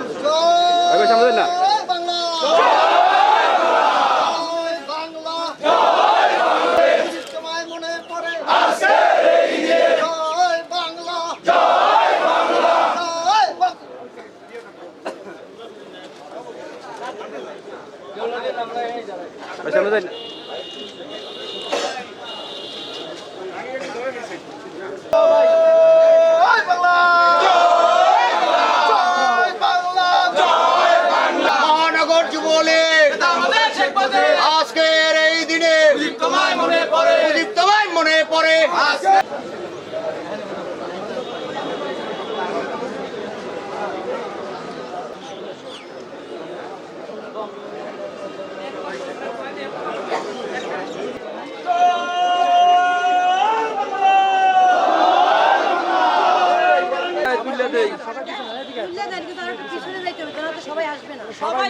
ভাই সামনে না জয় বাংলা জয় বাংলা তোমায় মনে পড়ে জয় বাংলা জয় বাংলা ভাই সামনে দেন জয় বাংলা জয় বাংলা জয় বাংলা যুবলীগ আজকের এই দিনে তোমায় মনে পড়ে। তোমায় মনে পড়ে সবাই আসবে না। সবাই